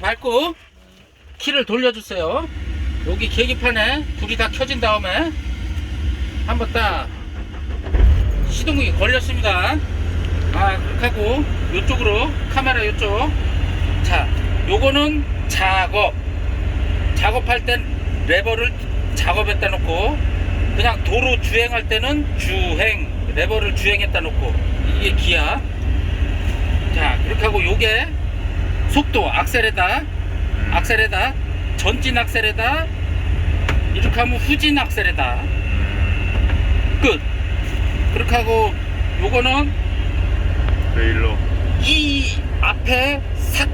밟고 키를 돌려주세요. 여기 계기판에 불이 다 켜진 다음에 한번 딱 시동이 걸렸습니다. 아 그렇게 하고 이쪽으로 카메라 이쪽 자 요거는 작업 작업할 땐 레버를 작업했다 놓고 그냥 도로 주행할 때는 주행 레버를 주행했다 놓고 이게 기아 자 그렇게 하고 요게 속도 악셀에다 악셀에다 전진 악셀에다 이렇게 하면 후진 악셀에다. 끝. 그렇게 하고 요거는 레일로 이 앞에 삭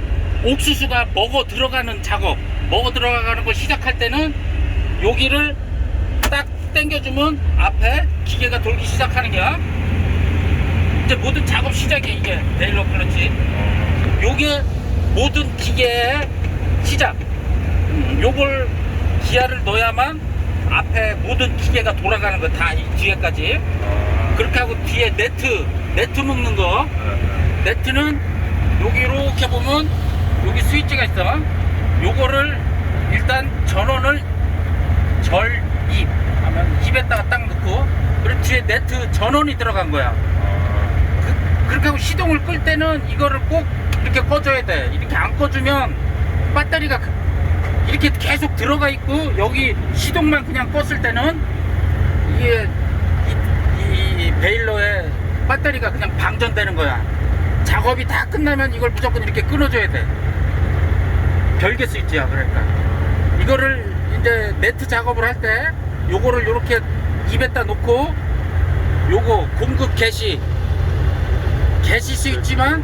옥수수가 먹어 들어가는 작업 먹어 들어가는 걸 시작할 때는 여기를 딱 당겨주면 앞에 기계가 돌기 시작하는 게야. 이제 모든 작업 시작이 이게. 레일러 클러치. 요게 모든 기계의 시작. 음, 요걸 기아를 넣어야만 앞에 모든 기계가 돌아가는 거다 뒤에까지. 그렇게 하고 뒤에 네트 네트 묶는 거. 네트는 여기 이렇게 보면 여기 스위치가 있어. 요거를 일단 전원을 절 입 하면 입에다가 딱 넣고 그리고 뒤에 네트 전원이 들어간 거야. 그, 그렇게 하고 시동을 끌 때는 이거를 꼭 이렇게 꺼줘야 돼. 이렇게 안 꺼주면 배터리가 그- 이렇게 계속 들어가 있고 여기 시동만 그냥 껐을 때는 이게 이, 이 베일러에 배터리가 그냥 방전되는 거야. 작업이 다 끝나면 이걸 무조건 이렇게 끊어줘야 돼. 별개 스위치야 그러니까. 이거를 이제 네트 작업을 할 때 요거를 요렇게 입에다 놓고 요거 공급 개시. 개시 스위치만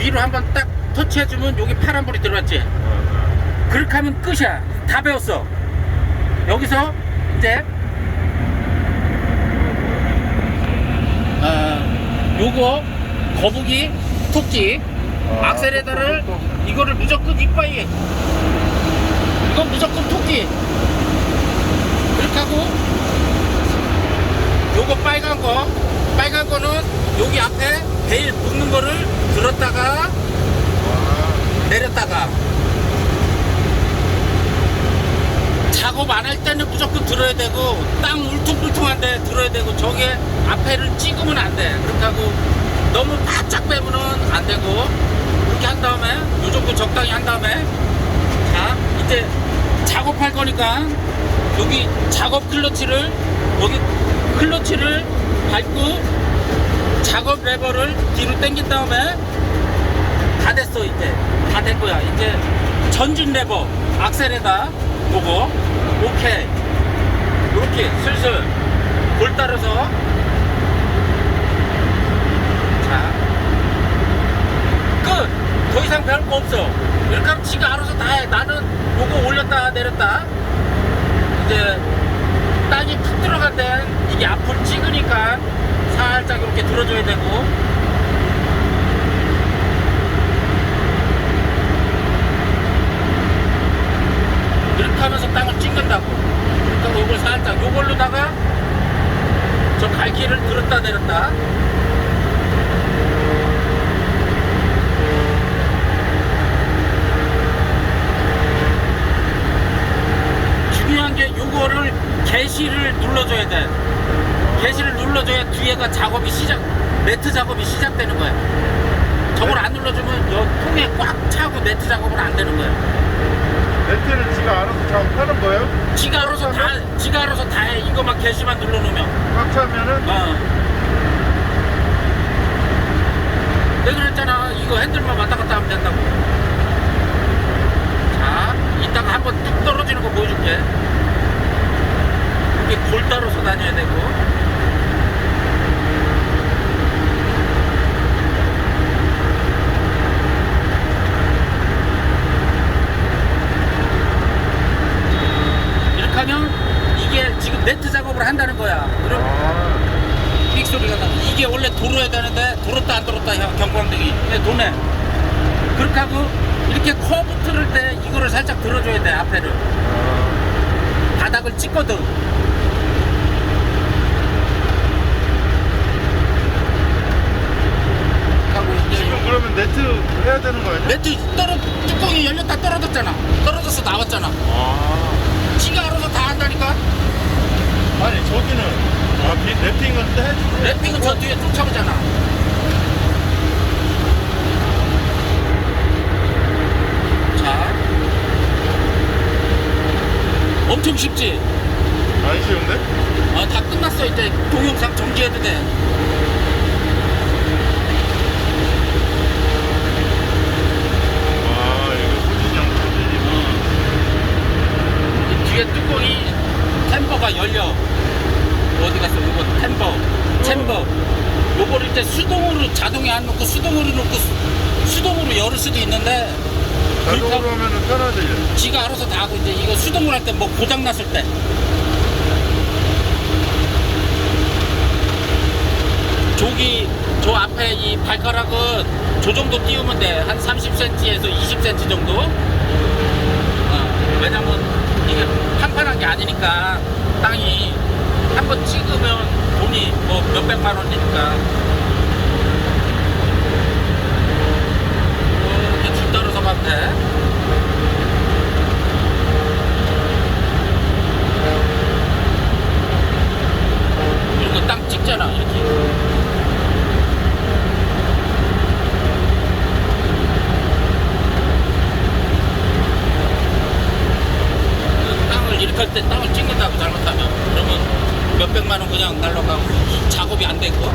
위로 한번 딱 터치해주면 여기 파란불이 들어왔지? 그렇게 하면 끝이야. 다 배웠어. 여기서 이제 아, 요거 거북이 톡지 악셀레다를 이거를 무조건 이빠이 이건 무조건 토끼. 이렇게 하고 요거 빨간 거 빨간 거는 여기 앞에 베일 묶는 거를 들었다가 내렸다가 작업 안 할 때는 무조건 들어야 되고 땅 울퉁불퉁한데 들어야 되고 저게 앞에를 찍으면 안 돼. 그렇게 하고 너무 바짝 빼면은 안 되고 이렇게 한 다음에 요 정도 적당히 한 다음에 자 이제 작업할 거니까 여기 작업 클러치를 여기 클러치를 밟고 작업 레버를 뒤로 당긴 다음에 다 됐어 이제. 다된 거야. 이제 전진 레버 악셀에다 보고 오케이 이렇게 슬슬 골 따라서. 자 끝! 더 이상 배울 거 없어. 이렇게 하면 지가 알아서 다 해. 나는 요거 올렸다 내렸다. 이제 땅이 푹 들어갈 땐 이게 앞을 찍으니까 살짝 이렇게 들어줘야 되고 이렇게 하면서 땅을 찍는다고 그러니까 요걸 살짝 요걸로다가 저 갈기를 들었다 내렸다. 중요한 게 요거를 개시를 눌러줘야 돼. 개시를 눌러줘야 뒤에가 작업이 시작 네트 작업이 시작되는 거야. 저걸 안 눌러주면 요 통에 꽉 차고 네트 작업은 안 되는 거야 네트를 지가 알아서 작업하는 거예요? 지가 알아서 다 지가 알아서 다 해. 이거만 개시만 눌러놓으면. 꽉 차면은? 어. 내가 그랬잖아. 이거 핸들만 왔다 갔다 하면 된다고. 자 이따가 한번 뚝 떨어지는 거 보여줄게. 이게 골 따라서 다녀야 되고 하면 이게 지금 네트 작업을 한다는 거야 그럼 아, 삑 소리가 나. 이게 원래 도로야 되는데 도로다 안 도로다 형, 경광등이 도네. 그렇게 하고 이렇게 커브 틀을 때 이거를 살짝 들어줘야 돼 앞에를 바닥을 찍거든. 지금 그러면 네트 해야 되는 거 아니야? 매트 떨어 뚜껑이 열렸다 떨어졌잖아. 떨어져서 나왔잖아. 아. 지가 알아서 다 한다니까. 아니 저기는 아 비- 랩핑은 해? 랩핑은 저 뒤에 쫓아오잖아. 자. 엄청 쉽지? 안 쉬운데? 아, 다 끝났어. 이제 동영상 정지해도 돼. 아 이거 소진이 형 소진이 이 뒤에 뚜껑이 템버가 열려. 어디 갔어? 이거 템버. 챔버. 이제 수동으로 자동에 안 놓고 수동으로 놓고 수, 수동으로 열을 수도 있는데 자동으로 하면은 편하지. 지가 알아서 다 하고 이제 이거 수동으로 할 때 뭐 고장 났을 때. 저기 저 앞에 이 발가락은 저 정도 띄우면 돼 한 30cm에서 20cm 정도? 어, 왜냐면 이게 판판한 게 아니니까 땅이 한 번 찍으면 돈이 뭐 몇백만 원이니까 이렇게 줄 떨어서 가면 돼 이런 거땅 찍잖아 이렇게 그 땅을 할때 땅을 찍는다고 잘못하면 그러면 몇 백만 원 그냥 날라가고 작업이 안 된 거.